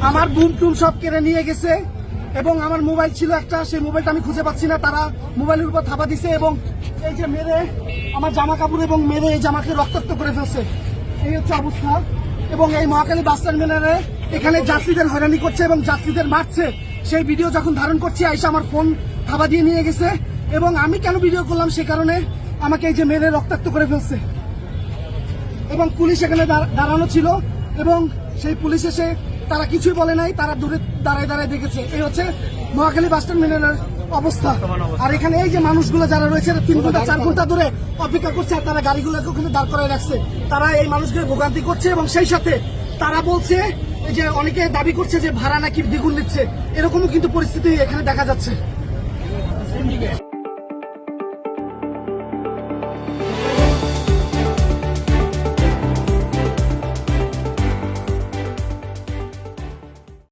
আমার বুম টুম সব কেড়ে নিয়ে গেছে এবং আমার মোবাইল ছিল একটা, সেই মোবাইলটা আমি খুঁজে পাচ্ছি না। তারা মোবাইলের উপর থাপা দিছে এবং এই যে মেরে, আমার জামা কাপড় এবং মেরে এই জামাকে রক্তাক্ত করে ফেলছে। এই হচ্ছে অবস্থা। এবং এই মহাকালী বাস টার্মিনালে এখানে যাত্রীদের হয়রানি করছে এবং যাত্রীদের মারছে। সেই ভিডিও যখন ধারণ করছি, আইসা আমার ফোন থাবা দিয়ে নিয়ে গেছে এবং আমি কেন ভিডিও করলাম সে কারণে আমাকে এই যে মেরে রক্তাক্ত করে ফেলছে। এবং পুলিশ এখানে দাঁড়- দাঁড়ানো ছিল এবং সেই পুলিশ এসে তারা কিছুই বলে নাই, তারা দূরে দাঁড়ায় দাঁড়ায় দেখেছে। এই হচ্ছে মহাখালী বাস টার্মিনালের অবস্থা। আর এখানে এই যে মানুষগুলো যারা রয়েছে তিন ঘণ্টা, চার ঘণ্টা ধরে অপেক্ষা করছে আর তারা গাড়িগুলোকে ওখানে দাঁড় করায় রাখছে। তারা এই মানুষগুলো ভোগান্তি করছে এবং সেই সাথে তারা বলছে যে অনেকে দাবি করছে যে ভাড়া নাকি দ্বিগুণ নিচ্ছে। এরকমও কিন্তু পরিস্থিতি এখানে দেখা যাচ্ছে।